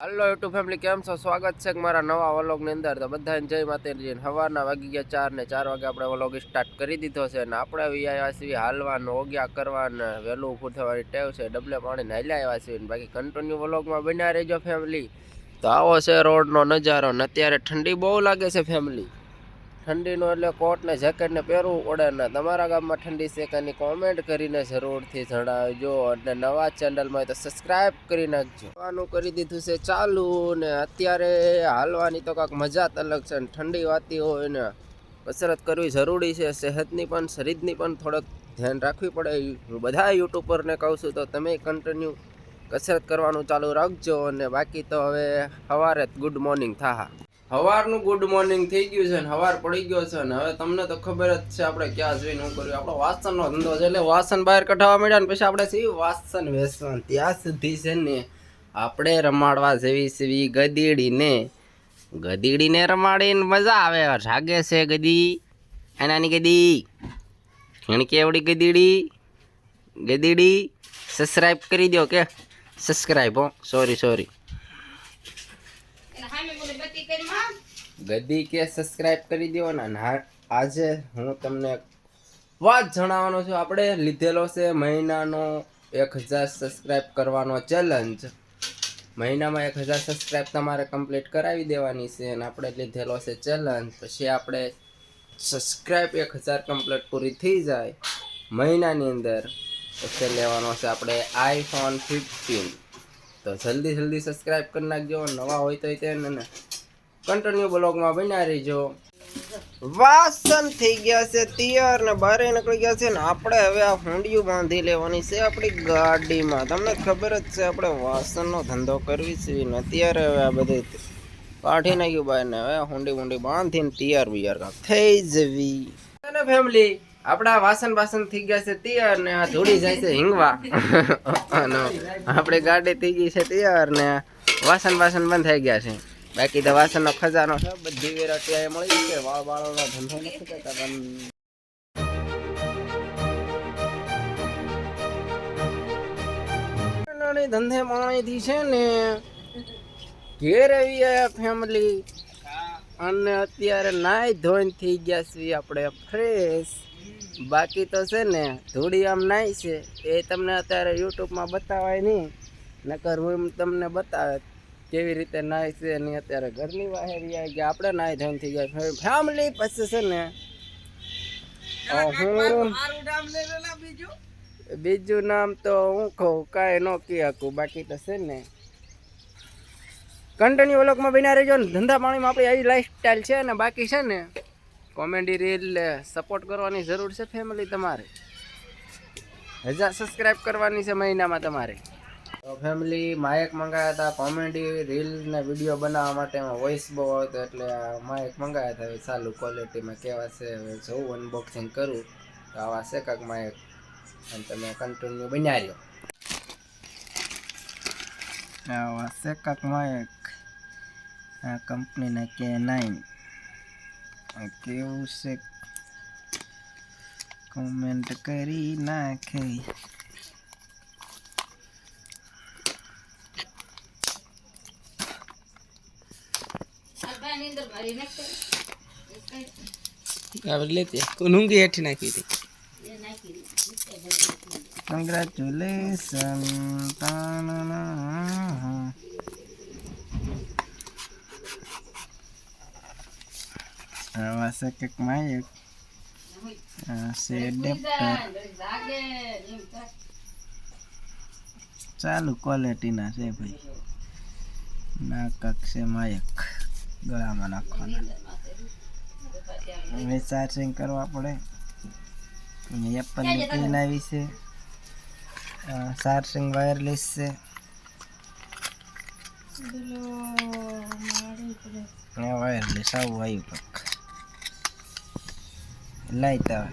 હાલો YouTube family કેમ છો? સ્વાગત છે મારા નવા વલોગની અંદર. તો બધાને જય માતાજી. સવારના વાગી ગયા ચાર ને ચાર વાગે આપણે વલોગ સ્ટાર્ટ કરી દીધો છે ને આપણે આવી આવ્યા છીએ હાલવાનું ઓગ્યા કરવાને. વહેલું ઊભું થવાની ટેવ છે, ડબલે પાણીને હાલ્યા આવ્યા છીએ બાકી કન્ટિન્યુ વલોગમાં બન્યા રહેજો ફેમિલી તો આવો છે રોડનો નજારો ને અત્યારે ઠંડી બહુ લાગે છે ફેમિલી ઠંડીનું એટલે કોટ ને જેકેટ પહેરવું પડે ને તમારા ગામમાં ઠંડી છે કે કોમેન્ટ કરીને જરૂરથી જણાવજો અને નવા ચેનલમાં તો સબસ્ક્રાઈબ કરી નાખજો. આનું કરી દીધું છે ચાલુ ને અત્યારે હાલવાની તો કાંઈક મજા જ અલગ છે ને ઠંડી વાતી હોય ને કસરત કરવી જરૂરી છે, સેહતની પણ, શરીરની પણ થોડોક ધ્યાન રાખવી પડે. હું બધા યુટ્યુબરને કહું છું તો તમે કન્ટિન્યુ કસરત કરવાનું ચાલુ રાખજો અને બાકી તો હવે સવારે ગુડ મોર્નિંગ થાહા. સવારનું ગુડ મોર્નિંગ થઈ ગયું છે ને સવાર પડી ગયો છે ને હવે તમને તો ખબર જ છે આપણે ક્યાં જઈને શું કર્યું આપણો વાસણનો ધંધો છે એટલે વાસણ બહાર કઢાવવા મળ્યા ને પછી આપણે સી વાસણ વેચવાનું ત્યાં સુધી છે ને આપણે રમાડવા જેવી સેવી ગદીડીને ગદીડીને રમાડીને મજા આવે. જાગે છે ગદી એનાની ગદી ખીણકી એવડી ગદીડી ગદીડી સબસ્ક્રાઈબ કરી દો કે. સબસ્ક્રાઈબ હો. સોરી સોરી ગદી કે સબસ્ક્રાઇબ કરી દો અને આજે હું તમને વાત જણાવવાનો છું. આપણે લીધેલો છે મહિનાનો એક હજાર સબસ્ક્રાઇબ કરવાનો ચેલેન્જ મહિનામાં એક હજાર સબસ્ક્રાઇબ તમારે કમ્પ્લીટ કરાવી દેવાની છે અને આપણે લીધેલો છે ચેલેન્જ પછી આપણે સબસ્ક્રાઇબ એક હજાર કમ્પ્લીટ પૂરી થઈ જાય મહિનાની અંદર. પછી લેવાનો છે આપણે આઈફોન ફિફ્ટીન તો જલ્દી જલ્દી સબસ્ક્રાઇબ કરી નાખજો. નવા હોય તો તેને કન્ટિન્યુ બ્લોગમાં બન્યા રહીજો. વાસણ થઈ ગયા છે તૈયાર ને બારે નીકળી ગયા છે ને આપણે હવે આ હુંડિયું બાંધી લેવાની છે આપણી ગાડીમાં. તમને ખબર જ છે આપણે વાસણનો ધંધો કરવી છે ને અત્યારે હવે આ બધું કાઢી નાખ્યું બહાર ને હવે હુંડી હુંડી બાંધીને તૈયાર બિયાર થઈ જવી. અને ફેમિલી આપણા વાસણ વાસણ થઈ ગયા છે તૈયાર ને આ ધોડી જાય છે હિંગવા. આપણી ગાડી થઈ ગઈ છે તૈયાર ને વાસણ વાસણ બંધ થઈ ગયા છે. બાકી તો વાસણનો ખજાનો છે, બધી વેરાયટી અહીંયા મળી છે વાળ વાળોનો ધંધો નથી કરતા, પણ ધંધે માણીથી છે ને, ઘેર આવી ફેમિલી અને અત્યારે નાય ધોઈને થઈ ગયા છીએ આપણે ફ્રેશ બાકી તો છે ને, ધૂળી આમ નાય છે. એ તમને અત્યારે યુટ્યુબમાં બતાવાય નહીં. નકર હું તમને બતાવે. કેવી રીતે નાય છે એની અત્યારે ઘરની બહાર આવી ગયા આપણે નાય ધોઈને થઈ ગયા ફેમિલી પછી છે ને હું બીજું. નામ તો હું કહું કાંઈ ન કહી શકું. બાકી તો છે ને કન્ટિન્યુ ઓલોકમાં બિના રહેજો ને. ધંધા પાણીમાં આપણી આવી લાઈફસ્ટાઈલ છે ને બાકી છે ને કોમેડી રીલ સપોર્ટ કરવાની જરૂર છે ફેમિલી તમારે. હજાર સબસ્ક્રાઈબ કરવાની છે મહિનામાં તમારે. તો ફેમિલી માયક મંગાવ્યા હતા કોમેડી રીલ ને વીડિયો બનાવવા માટે એમાં વોઇસ બહુ આવતો એટલે માઇક મંગાવ્યા હતા ચાલુ ક્વોલિટીમાં કેવા છે, હવે જોઉં અનબોક્સિંગ કરું. તો આવા છે કાંક માયક અને તમે કન્ટિન્યુ બન્યા રહ્યો આવા છે કાંક માયક આ કંપનીના કે નાઇન કેવું છે? કોમેન્ટ કરી નાખે. આપણે લેતી નુંગી હેઠી નાખી હતી. કંગ્રેચ્યુલેશન આવા છે કંઈક માયક આ છે એડેપ્ટર ચાલુ ક્વોલિટીના છે ભાઈ. ના કક્ષે છે માયક. ગળામાં નાખવાના. હવે ચાર્જિંગ કરવા પડે. એપલની પિન આવી છે. ચાર્જિંગ વાયરલેસ છે. વાયરલેસ આવું આવ્યું લાઈટ આવે.